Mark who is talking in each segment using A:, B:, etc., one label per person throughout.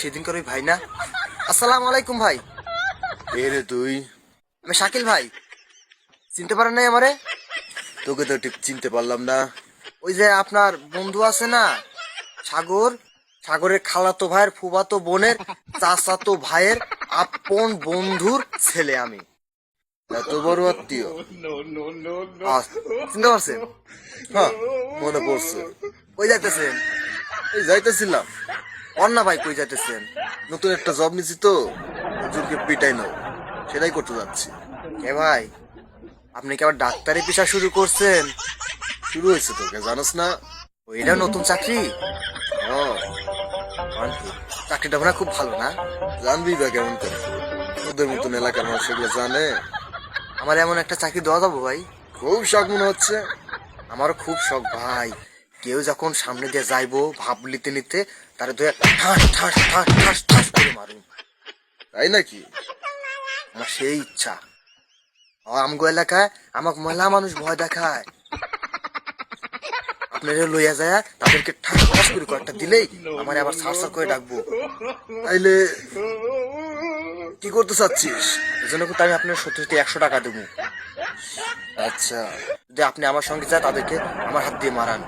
A: সেদিনকার ওই ভাই না? আসসালামু আলাইকুম ভাই।
B: এ রে তুই?
A: আমি শাকিল ভাই। চিনতে পারেন নাই আমারে?
B: তোকে তো ঠিক চিনতে পারলাম না।
A: ওই যে আপনার বন্ধু আছে না সাগর? সাগরের খালাতো ভাইয়ের ফুবাতো বোনের চাচাতো ভাইয়ের আপন বন্ধুর ছেলে আমি।
B: এত বড় আত্মীয়।
A: চিনতে পারছেন?
B: হ্যাঁ মনে পড়ছে।
A: ওই যাইতেছেন?
B: এই যাইতেছিলাম।
A: অন্না ভাই কই যাইতেছেন?
B: নতুন একটা জব নিছি তো, হুজুরকে পিটাই নাও। সেটাই করতে যাচ্ছি।
A: এ ভাই, আপনি কি আবার ডাক্তারি পেশা শুরু করছেন?
B: শুরু হয়েছে তোকে জানোস না?
A: ওইটা নতুন চাকরি? চাকরিটা মনে খুব ভালো না?
B: জানবি বা কেমন করে? তোদের মতন এলাকার মানুষ এগুলো জানে।
A: আমার এমন একটা চাকরি দেওয়া যাব ভাই?
B: খুব শখ মনে হচ্ছে।
A: আমারও খুব শখ ভাই। কেউ যখন সামনে দিয়ে যাইবো, ভাব নিতে নিতে তার দুই ঠাস ঠাস ঠাস ঠাস ঠাস করে মারুন
B: তাই নাকি?
A: আমার সেই ইচ্ছা। ও আমগো এলাকায় আমাকে মহিলা মানুষ ভয় দেখায়। আপনারা লইয়া যায় তাদেরকে ঠাস ঠাস করে কয়েকটা দিলেই আমার আবার সার করে ডাকবো।
B: তাইলে কি করতে চাচ্ছিস?
A: এই জন্য কিন্তু আমি আপনার সত্যি সত্যি একশো টাকা দেবো।
B: আচ্ছা
A: যদি আপনি আমার সঙ্গে যায় তাদেরকে আমার হাত দিয়ে মারান।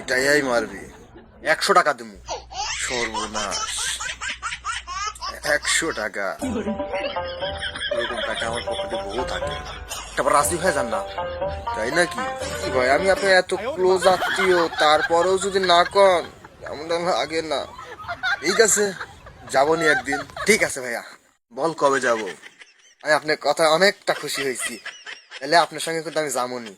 B: এটাই মারবি।
A: একশো টাকা দেবো
B: সর্বনাশ। একশো টাকা।
A: এরকম টাকা আমার পকেটে বহু থাকে। তারপর রাজি হয়ে যান না।
B: তাই নাকি?
A: ভাই, আমি আপনার এত ক্লোজ আত্মীয়, তারপরেও যদি না কন, এমন আগে না।
B: ঠিক আছে, যাবনি একদিন।
A: ঠিক আছে ভাইয়া।
B: বল কবে যাব?
A: আমি আপনার কথা অনেকটা খুশি হয়েছি। তাহলে আপনার সঙ্গে কিন্তু আমি যামনি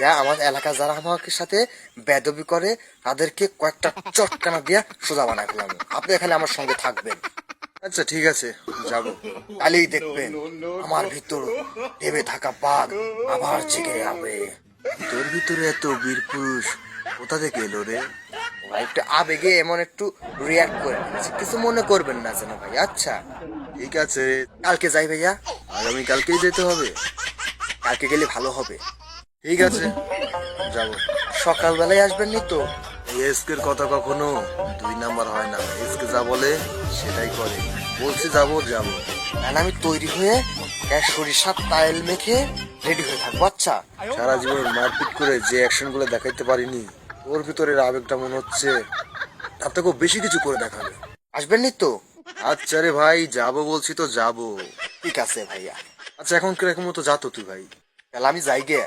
A: যা আমার এলাকা যারা আমাকে সাথে বেদবি করে, তাদেরকে কয়েকটা চটকানা দিয়ে সোজা বানায় ফেলাম। আপনি এখানে আমার সঙ্গে থাকবেন।
B: আচ্ছা ঠিক আছে, যাব।
A: কালেই দেখবেন আমার ভিতর ভেবে থাকা বাঘ আবার জেগে যাবে।
B: তোর ভিতরে এত বীর পুরুষ, কোথা থেকে এলো রে?
A: একটু আবেগে এমন একটু রিয়াক্ট করে। কিছু মনে করবেন না যেন ভাই। আচ্ছা
B: ঠিক আছে।
A: কালকে যাই ভাইয়া।
B: আগামী কালকেই যেতে হবে।
A: কালকে গেলে ভালো হবে।
B: ঠিক আছে, যাব।
A: সকালবেলায় আসবেন নি তো?
B: এসকের কথা কখনো দুই নাম্বার হয় না। এসকে যা বলে সেটাই করে। বলছি যাব যাব।
A: তাহলে আমি তৈরি হয়ে গ্যাস সরিষার তাইল মেখে রেডি হয়ে থাকব আচ্ছা?
B: সারা জীবন মারপিট করে যে অ্যাকশনগুলো দেখাইতে পারিনি, ওর ভিতরের আবেগটা মনে হচ্ছে তার থেকেও বেশি কিছু করে দেখাবে।
A: আসবেন নি তো?
B: আচ্ছা রে ভাই, যাব বলছি তো, যাব।
A: ঠিক আছে ভাইয়া।
B: আচ্ছা এখন কীরকম মতো যাতো তুই ভাই।
A: তাহলে আমি যাই গে।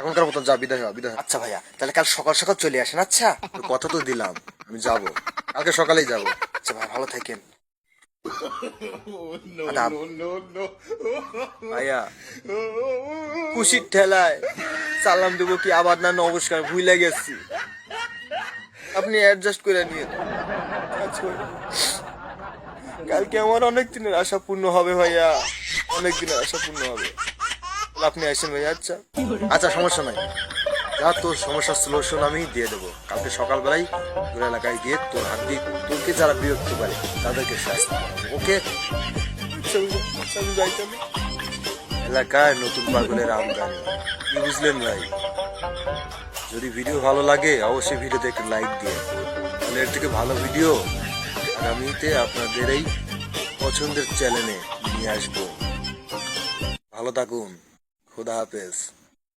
B: এখনকার মতন যা বিদায় হ বিদায়
A: আচ্ছা ভাইয়া তাহলে কাল সকাল সকাল চলে আসেন আচ্ছা?
B: কথা তো দিলাম আমি যাব। কালকে সকালেই যাব।
A: আচ্ছা ভাই ভালো থাকেন। ভাইয়া খুশির ঠেলায় সালাম দেবো কি আবার না নমস্কার ভুলে গেছি। আপনি অ্যাডজাস্ট করে নিয়ে কালকে আমার অনেক দিনের আশা পূর্ণ হবে ভাইয়া। অনেক দিনের আশা পূর্ণ হবে। আপনি আসেন ভাইয়া আচ্ছা।
B: আচ্ছা সমস্যা নাই। যা তোর সমস্যার সলিউশন আমি দিয়ে দেবো। কালকে সকালবেলায় তোর এলাকায় গিয়ে তোর হাত দিয়ে তোকে যারা বিরক্ত করে, তাদেরকে শাস্তি ওকে?
A: আমি
B: এলাকায় নতুন পাগলের আমদানি কি বুঝলেন ভাই? যদি ভিডিও ভালো লাগে, অবশ্যই ভিডিওতে একটু লাইক দিয়ে। তাহলে এর থেকে ভালো ভিডিও আগামীতে আপনাদের এই পছন্দের চ্যানেলে নিয়ে আসব। ভালো থাকুন। খুদা হাফেজ